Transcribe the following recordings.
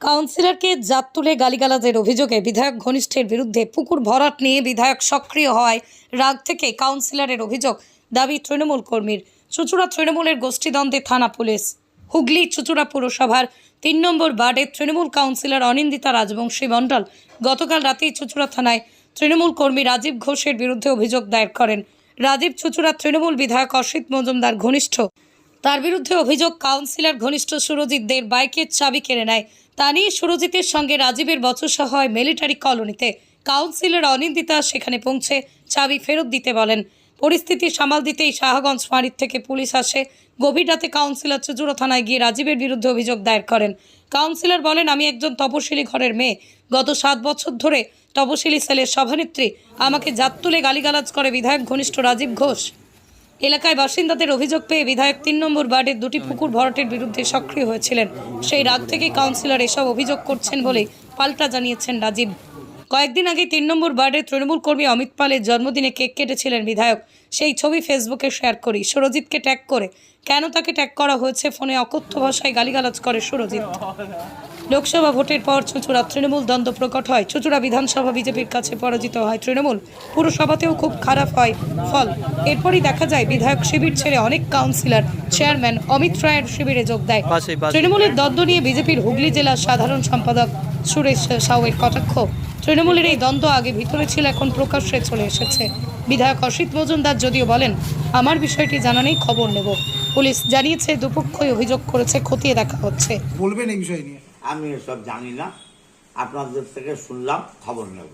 কাউন্সিলরকে জাত তুলে গালিগালাজের অভিযোগে বিধায়ক ঘনিষ্ঠের বিরুদ্ধে পুকুর ভরাট নিয়ে বিধায়ক সক্রিয় হওয়ায় রাগ থেকে কাউন্সিলরের অভিযোগ, দাবি তৃণমূল কর্মীর। চুচুড়া তৃণমূলের গোষ্ঠীদ্বন্দ্বে থানা পুলিশ। হুগলি চুচুড়া পুরসভার তিন নম্বর ওয়ার্ডের তৃণমূল কাউন্সিলর অনিন্দিতা রাজবংশী মণ্ডল গতকাল রাতেই চুচুড়া থানায় তৃণমূল কর্মী রাজীব ঘোষের বিরুদ্ধে অভিযোগ দায়ের করেন। রাজীব চুচুড়া তৃণমূল বিধায়ক অসিত মজুমদার ঘনিষ্ঠ তার বিরুদ্ধে অভিযোগ, কাউন্সিলর ঘনিষ্ঠ সুরজিৎদের বাইকের চাবি কেড়ে নেয়। তা নিয়ে সুরজিতের সঙ্গে রাজীবের বচসা হয় মিলিটারি কলোনিতে। কাউন্সিলর অনিন্দিতা সেখানে পৌঁছে চাবি ফেরত দিতে বলেন। পরিস্থিতি সামাল দিতেই শাহগঞ্জ ফাঁড়ির থেকে পুলিশ আসে। গভীর রাতে কাউন্সিলর চুচুড়ো থানায় গিয়ে রাজীবের বিরুদ্ধে অভিযোগ দায়ের করেন। কাউন্সিলর বলেন, আমি একজন তপশিলি ঘরের মেয়ে। গত সাত বছর ধরে তপশিলি সেলের সভানেত্রী। আমাকে জাত তুলে গালিগালাজ করে বিধায়ক ঘনিষ্ঠ রাজীব ঘোষ। এলাকায় বাসিন্দাদের অভিযোগ পেয়ে বিধায়ক তিন নম্বর ওয়ার্ডের দুটি পুকুর ভরাটের বিরুদ্ধে সক্রিয় হয়েছিলেন। সেই রাগ থেকে কাউন্সিলর এসব অভিযোগ করছেন বলে পাল্টা জানিয়েছেন রাজীব। কয়েকদিন আগে তিন নম্বর ওয়ার্ডের তৃণমূল কর্মী অমিত পালের জন্মদিনে কেক কেটেছিলেন বিধায়ক। সেই ছবি ফেসবুকে শেয়ার করি। সুরজিৎকে ট্যাগ করে। কেন তাকে ট্যাগ করা হয়েছে? ফোনে অকথ্য ভাষায় গালিগালাজ করে সুরজিৎ। লোকসভা ভোটের পর চুচুড়া তৃণমূল দ্বন্দ্ব প্রকট হয়। চুচুড়া বিধানসভা বিজেপির কাছে পরাজিত হয় তৃণমূল। পুরসভাতেও খুব খারাপ হয় ফল। এরপরই দেখা যায় বিধায়ক শিবির ছেড়ে অনেক কাউন্সিলর চেয়ারম্যান অমিত রায়ের শিবিরে যোগ দেয়। তৃণমূলের দ্বন্দ্ব নিয়ে বিজেপির হুগলি জেলার সাধারণ সম্পাদক সুরেশ সাউয়ের কটাক্ষ তৃণমূলের এই দ্বন্দ্ব আগে ভিতরে ছিল এখন প্রকাশ্যে চলে এসেছে। বিধায়ক অসিত মজুমদার যদিও বলেন আমার বিষয়টি জানা নেই খবর নেব। পুলিশ জানিয়েছে দুপক্ষই অভিযোগ করেছে খতিয়ে দেখা হচ্ছে। বলবেন এই বিষয় নিয়ে? আমি এসব জানি না। আপনাদের থেকে শুনলাম খবর নেব।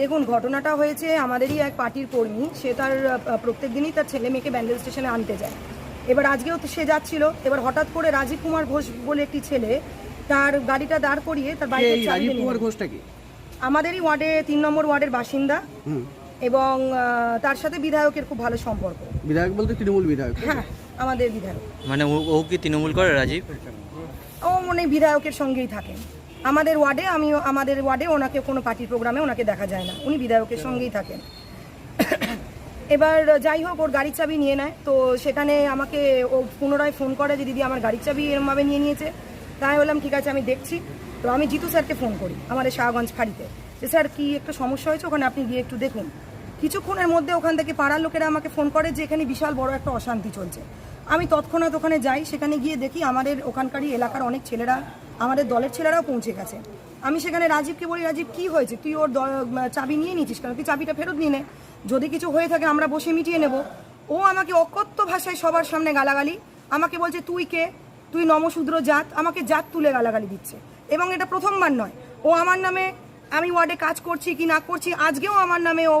দেখুন ঘটনাটা হয়েছে আমাদেরই এক পার্টির কর্মী। সে তার প্রত্যেক দিনই তার ছেলে মেয়েকে ব্যান্ডেল স্টেশনে আনতে যায়। এবার আজকেও তো সে যাচ্ছিল। এবার হঠাৎ করে রাজীব কুমার ঘোষ বলে একটি ছেলে তার গাড়িটা দাঁড় করিয়ে তার নিয়ে কুমার ঘোষটা কি? আমাদেরই ওয়ার্ডে তিন নম্বর ওয়ার্ডের বাসিন্দা। এবং তার সাথে বিধায়কের খুব ভালো সম্পর্ক। বিধায়ক বলতে তৃণমূল বিধায়ক হ্যাঁ আমাদের বিধায়ক। মানে ও- ও কি তৃণমূল করে রাজীব? ও মনে বিধায়কের সঙ্গেই থাকেন আমাদের ওয়ার্ডে আমি আমাদের ওয়ার্ডে ওনাকে কোনো পার্টির প্রোগ্রামে ওনাকে দেখা যায় না। উনি বিধায়কের সঙ্গেই থাকেন। এবার যাই হোক ওর গাড়ির চাবি নিয়ে নেয়। তো সেখানে আমাকে ও পুনরায় ফোন করে যে দিদি আমার গাড়ির চাবি এরমভাবে নিয়ে নিয়েছে। তাই বললাম, ঠিক আছে, আমি দেখছি। তো আমি জিতু স্যারকে ফোন করি, আমাদের শাহগঞ্জ ফাঁড়িতে। যে, স্যার, কি একটা সমস্যা হয়েছে? ওখানে আপনি গিয়ে একটু দেখুন। কিছুক্ষণের মধ্যে ওখান থেকে পাড়ার লোকেরা আমাকে ফোন করে যে, এখানে বিশাল বড় একটা অশান্তি চলছে। আমি তৎক্ষণাৎ ওখানে যাই, সেখানে গিয়ে দেখি আমাদের ওখানকারই এলাকার অনেক ছেলেরা, আমাদের দলের ছেলেরাও পৌঁছে গেছে। আমি সেখানে রাজীবকে বলি, রাজীব, কি হয়েছে? তুই ওর চাবি নিয়ে নিয়েছিস কারণ তুই চাবিটা ফেরত নিয়ে নে। যদি কিছু হয়ে থাকে, আমরা বসে মিটিয়ে নেব। ও আমাকে অকথ্য ভাষায় সবার সামনে গালাগালি, আমাকে বলছে, তুই কে? তুই নমশূদ্র জাত, আমাকে জাত তুলে গালাগালি দিচ্ছে। এবং এটা প্রথমবার নয়। ও আমার নামে আমি ওয়ার্ডে কাজ করছি কি না করছি, আজকেও আমার নামে ও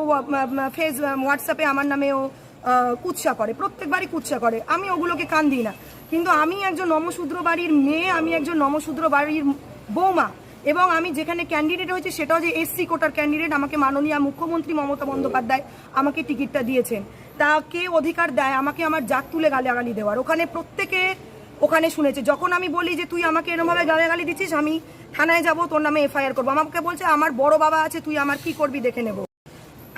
ফেস হোয়াটসঅ্যাপে আমার নামে ও কুৎসা করে, প্রত্যেকবারই কুৎসা করে। আমি ওগুলোকে কান দিই না। কিন্তু আমি একজন নমশূদ্র বাড়ির মেয়ে, আমি একজন নমশূদ্র বাড়ির বৌমা, এবং আমি যেখানে ক্যান্ডিডেট হয়েছে সেটাও যে এসসি কোটার ক্যান্ডিডেট আমাকে মাননীয় মুখ্যমন্ত্রী মমতা বন্দ্যোপাধ্যায় আমাকে টিকিটটা দিয়েছেন। তাকে অধিকার দেয়, আমাকে আমার জাত তুলে গালাগালি দেওয়ার। ওখানে প্রত্যেকে ওখানে শুনেছে। যখন আমি বলি যে তুই আমাকে এরমভাবে গালাগালি দিচ্ছিস, আমি থানায় যাব, তোর নামে এফআইআর করব। আমাকে বলছে, আমার বড় বাবা আছে, তুই আমার কি করবি দেখে নেব।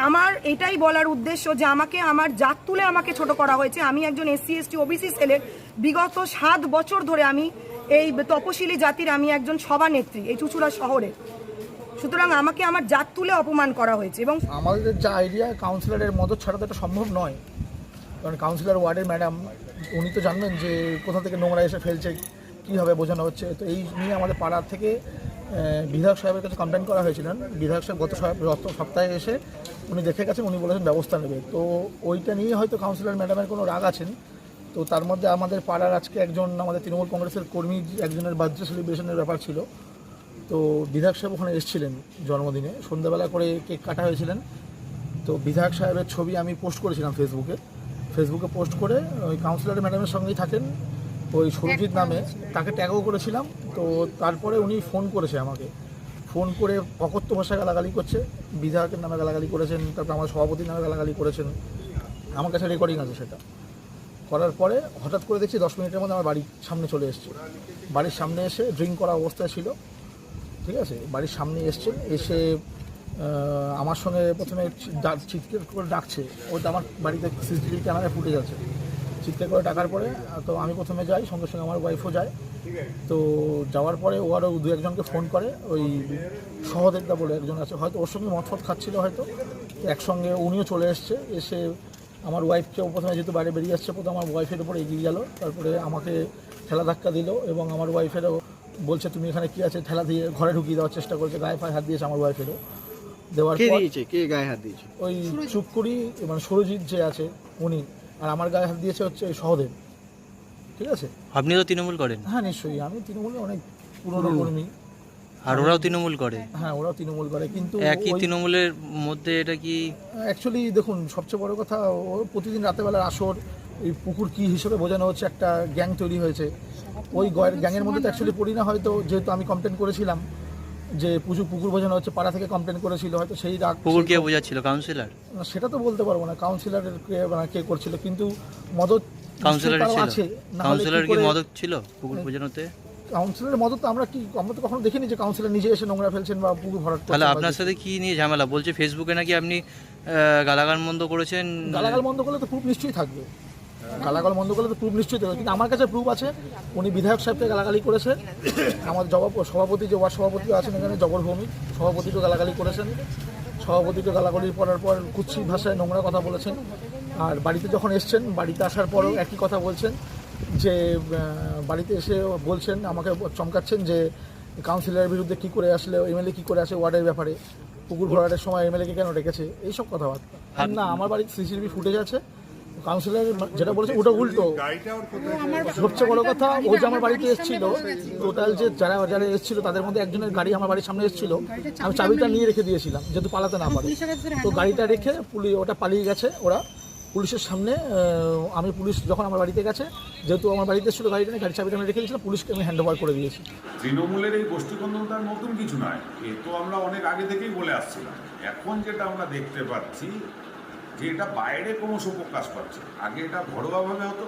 আমার এটাই বলার উদ্দেশ্য যে আমাকে, আমার জাত তুলে আমাকে ছোট করা হয়েছে। আমি একজন এসসি, এসটি, ওবিসি সেলের। বিগত সাত বছর ধরে আমি এই তপশিলি জাতির, আমি একজন সভানেত্রী এই চুচুড়া শহরে। সুতরাং আমাকে আমার জাত তুলে অপমান করা হয়েছে এবং আমাদের যা আইডিয়া কাউন্সিলরের মদত ছাড়া তো সম্ভব নয়। কারণ কাউন্সিলর ওয়ার্ডের ম্যাডাম উনি তো জানবেন যে কোথা থেকে নোংরা এসে ফেলছে কীভাবে বোঝানো হচ্ছে। তো এই নিয়ে আমাদের পাড়ার থেকে বিধায়ক সাহেবের কাছে কমপ্লেন করা হয়েছিলেন। বিধায়ক সাহেব গত গত সপ্তাহে এসে উনি দেখে গেছেন, উনি বলেছেন ব্যবস্থা নেবে। তো ওইটা নিয়ে হয়তো কাউন্সিলর ম্যাডামের কোনো রাগ আছেন। তো তার মধ্যে আমাদের পাড়ার আজকে একজন, আমাদের তৃণমূল কংগ্রেসের কর্মী, একজনের বার্থডে সেলিব্রেশনের ব্যাপার ছিল। তো বিধায়ক সাহেব ওখানে এসেছিলেন জন্মদিনে। সন্ধ্যাবেলা করে কেক কাটা হয়েছিলেন। তো বিধায়ক সাহেবের ছবি আমি পোস্ট করেছিলাম ফেসবুকে ফেসবুকে পোস্ট করে ওই কাউন্সিলর ম্যাডামের সঙ্গেই থাকেন ওই সুরজিৎ নামে তাকে ট্যাগও করেছিলাম। তো তারপরে উনি ফোন করেছে আমাকে। ফোন করে অকথ্য ভাষায় গালাগালি করছে বিধায়কের নামে গালাগালি করেছেন তারপর আমার সভাপতির নামে গালাগালি করেছেন। আমার কাছে রেকর্ডিং আছে সেটা। করার পরে হঠাৎ করে দেখছি দশ মিনিটের মধ্যে আমার বাড়ির সামনে চলে এসছে। বাড়ির সামনে এসে ড্রিঙ্ক করা অবস্থায় ছিল। ঠিক আছে? বাড়ির সামনে এসছেন এসে আমার সঙ্গে প্রথমে চিৎকার করে ডাকছে। ওটা আমার বাড়িতে সিসিটিভি ক্যামেরায় ফুটে যাচ্ছে চিৎকার করে ডাকার পরে, তো আমি প্রথমে যাই, সঙ্গে সঙ্গে আমার ওয়াইফও যায়। তো যাওয়ার পরে ও আরও দু একজনকে ফোন করে, ওই সহদেবদা বলে একজন আছে। হয়তো ওর সঙ্গে মতফত খাচ্ছিল হয়তো। একসঙ্গে উনিও চলে এসছে। এসে আমার ওয়াইফকে প্রথমে যেহেতু বাইরে বেরিয়ে আসছে, প্রথমে আমার ওয়াইফের উপর এগিয়ে গেল। তারপরে আমাকে ঠেলা ধাক্কা দিল এবং আমার ওয়াইফেরও বলছে, তুমি এখানে কি আছে? ঠেলা দিয়ে ঘরে ঢুকিয়ে দেওয়ার চেষ্টা করছে, গায়ে ফায়ে হাত দিয়েছে আমার ওয়াইফেরও দেওয়ার কে পর দিয়েছে? কে গায়ে হাত দিয়েছে? ওই চুপকুড়ি মানে সুরজিৎ যে আছে উনি আর আমার গায়ে হাত দিয়েছে হচ্ছে সহদেব। ঠিক আছে? আপনি তো তৃণমূল করেন? হ্যাঁ নিশ্চয়ই। আমি তৃণমূলে অনেক পুরনো কর্মী। আর ওরাও তৃণমূল করে? হ্যাঁ ওরাও তৃণমূল করে কিন্তু একই তৃণমূলের মধ্যে এটা কি অ্যাকচুয়ালি দেখুন সবচেয়ে বড় কথা ও প্রতিদিন রাতেবেলার আসর এই পুকুর কি হিসেবে বোঝানো হচ্ছে একটা গ্যাং তৈরি হয়েছে। ওই গ্যাংয়ের মধ্যে তো অ্যাকচুয়ালি পড়ি না হয়তো যেহেতু আমি কমপ্লেন করেছিলাম। যে পুজো পুকুর বোঝানো হচ্ছে পাড়া থেকে কমপ্লেন করেছিল হয়তো সেই রাগ পুকুর কে বোঝাচ্ছিল? কাউন্সিলর সেটা তো বলতে পারব না। কাউন্সিলরের কে মানে কে করছিল? কিন্তু মদত কাউন্সিলর ছিল? আছে। কাউন্সিলর কি মদক ছিল পুকুর বোঝানোতে কাউন্সিলরের মদত তো আমরা কি আমরা তো কখনো দেখিনি যে কাউন্সিলর নিজে এসে নোংরা ফেলছেন বা পুকুর ভরাট তাহলে আপনার সাথে কি নিয়ে ঝামেলা? বলছে ফেসবুকে নাকি আপনি গালাগাল মন্দ করেছেন? গালাগাল বন্ধ করলে তো খুব নিশ্চয়ই থাকবে। গালাগাল বন্ধ করলে তো প্রুফ নিশ্চয়ই থাকবে কিন্তু আমার কাছে প্রুফ আছে উনি বিধায়ক সাহেবকে গালাগালি করেছে। আমাদের জবাব সভাপতি যে ওয়ার্ড সভাপতি আছেন এখানে জবর ভৌমিক। সভাপতিকে গালাগালি করেছেন। সভাপতিকে গালাগালি করার পর কুৎসিত ভাষায় নোংরা কথা বলেছেন। আর বাড়িতে যখন এসছেন বাড়িতে আসার পরেও একই কথা বলছেন যে বাড়িতে এসে বলছেন আমাকে চমকাচ্ছেন যে কাউন্সিলরের বিরুদ্ধে কী করে আসলে এমএলএ কী করে আসে ওয়ার্ডের ব্যাপারে? পুকুর ভরাটের সময় এমএলএকে কেন রেখেছে এইসব কথাবার্তা। না আমার বাড়িতে সিসিটিভি ফুটেজ আছে। কাউন্সিলর যেটা বলেছে, ওটা উল্টো। সবচেয়ে বড় কথা, ও যে আমার বাড়িতে এসেছিল টোটাল যে যারা যারা এসেছিল, তাদের মধ্যে একজনের গাড়ি আমার বাড়ির সামনে এসেছিল। আমি চাবিটা নিয়ে রেখে দিয়েছিলাম, যেহেতু পালাতে না পারে। তো গাড়িটা রেখে পুলিশ, ওটা পালিয়ে গেছে ওরা। পুলিশের সামনে আমি পুলিশ যখন আমার বাড়িতে গেছে, যেহেতু আমার বাড়িতে এসেছিল গাড়িটা গাড়ির চাবিটা আমি রেখে দিয়েছিলাম, পুলিশকে আমি হ্যান্ড ওভার করে দিয়েছি। তৃণমূলের এই গোষ্ঠীকন্দলতার নতুন কিছু নয়, এ তো আমরা অনেক আগে থেকেই বলে আসছিলাম। এখন যেটা আমরা দেখতে পাচ্ছি যে এটা বাইরে ক্রমশ প্রকাশ পাচ্ছে। আগে এটা ঘরোয়াভাবে হতো।